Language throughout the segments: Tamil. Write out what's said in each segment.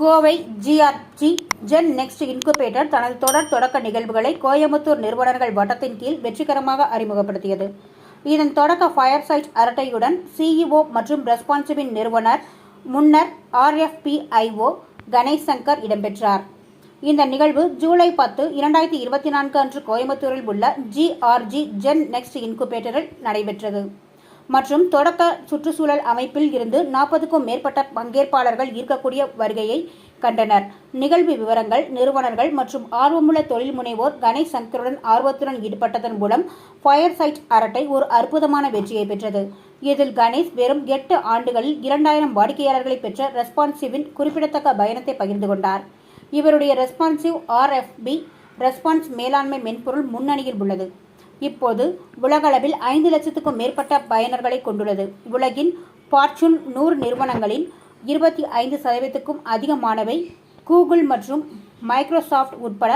Kovai GRG gen next incubator தனது தொடர் தொடக்க நிகழ்வுகளை கோயம்புத்தூர் நிறுவனர்கள் வட்டத்தின் கீழ் வெற்றிகரமாக அறிமுகப்படுத்தியது. இதன் தொடக்க ஃபயர் சைட் அரட்டையுடன் சிஇஓ மற்றும் ரெஸ்பான்சிபின் நிறுவனர் முன்னர் ஆர்எஃபிஐஓ கணேஷ் சங்கர் இடம்பெற்றார். இந்த நிகழ்வு ஜூலை பத்து இரண்டாயிரத்தி இருபத்தி நான்கு அன்று கோயம்புத்தூரில் உள்ள ஜிஆர்ஜி ஜென் நெக்ஸ்ட் இன்குபேட்டரில் நடைபெற்றது. மற்றும் தொடக்க சுற்றுச்சூழல் அமைப்பில் இருந்து நாற்பதுக்கும் மேற்பட்ட பங்கேற்பாளர்கள் ஈர்க்கக்கூடிய வருகையை கண்டனர். நிகழ்வு விவரங்கள் நிறுவனர்கள் மற்றும் ஆர்வமுள்ள தொழில் முனைவோர் கணேஷ் சங்கருடன் ஆர்வத்துடன் ஈடுபட்டதன் மூலம் ஃபயர் சைட் அரட்டை ஒரு அற்புதமான வெற்றியை பெற்றது. இதில் கணேஷ் வெறும் எட்டு ஆண்டுகளில் இரண்டாயிரம் வாடிக்கையாளர்களை பெற்ற ரெஸ்பான்சிவின் குறிப்பிடத்தக்க பயணத்தை பகிர்ந்து கொண்டார். இவருடைய ரெஸ்பான்சிவ் ஆர்எஃப்பி ரெஸ்பான்ஸ் மேலாண்மை மென்பொருள் முன்னணியில் உள்ளது. இப்போது உலகளவில் ஐந்து லட்சத்துக்கும் மேற்பட்ட பயனர்களை கொண்டுள்ளது. உலகின் ஃபார்ச்சூன் நூறு நிறுவனங்களில் இருபத்தி ஐந்து சதவீதத்துக்கும் அதிகமானவை கூகுள் மற்றும் மைக்ரோசாஃப்ட் உட்பட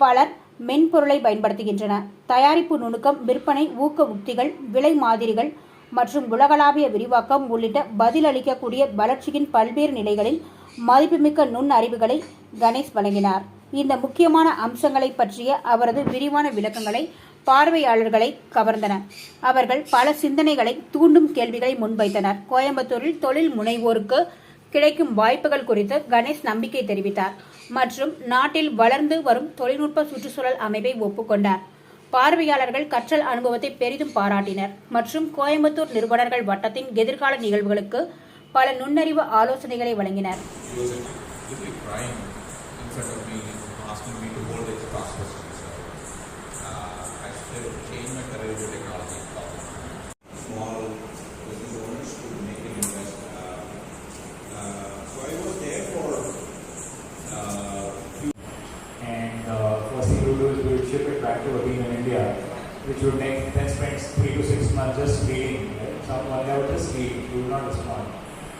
பலர் மென்பொருளை பயன்படுத்துகின்றன. தயாரிப்பு நுணுக்கம் விற்பனை ஊக்க உக்திகள் விலை மாதிரிகள் மற்றும் உலகளாவிய விரிவாக்கம் உள்ளிட்ட பதிலளிக்கக்கூடிய வளர்ச்சியின் பல்வேறு நிலைகளில் மதிப்புமிக்க நுண் அறிவுகளை கணேஷ் வழங்கினார். இந்த முக்கியமான அம்சங்களை பற்றிய அவரது விரிவான விளக்கங்களை பார்வையாளர்களை கவர்ந்தன அவர்கள் பல சிந்தனைகளை தூண்டும் கேள்விகளை முன்வைத்தனர். கோயம்புத்தூரில் தொழில் முனைவோருக்கு கிடைக்கும் வாய்ப்புகள் குறித்து கணேஷ் நம்பிக்கை தெரிவித்தார். மற்றும் நாட்டில் வளர்ந்து வரும் தொழில்நுட்ப சுற்றுச்சூழல் அமைப்பை ஒப்புக்கொண்டார். பார்வையாளர்கள் கற்றல் அனுபவத்தை பெரிதும் பாராட்டினர். மற்றும் கோயம்புத்தூர் நிறுவனர்கள் வட்டத்தின் எதிர்கால நிகழ்வுகளுக்கு பல நுண்ணறிவு ஆலோசனைகளை வழங்கினர். Change my career to technology. small business owners to make an investment. Uh, uh, so I was there for uh, few and uh, first thing we do is we will ship it back to a team in India, which would make then spend three to six months just reading. Right? Some one guy would just read, will not respond,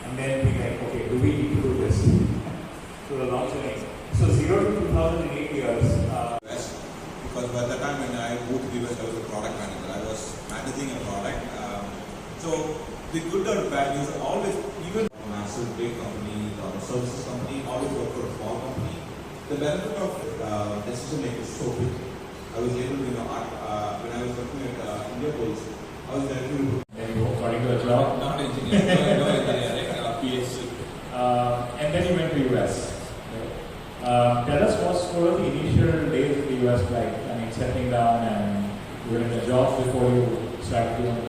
and then be like, okay, do we need to do this? so the launching. So zero to 2008 years. Uh, West because by the time when I moved to West, I was a product manager. I was managing a product. Um, so the good or bad news always, even a massive big company or a services company, always work for a small company. The benefit of uh, decision making is so big. I was able to, you know, uh, when I was working at uh, India Post, I was directly then you go according to the job, Not engineering, no, no engineering, uh, PhD. uh, and then you went to US. Right? Uh, tell us what of the initial days of the US like stepping down and doing the job before you start doing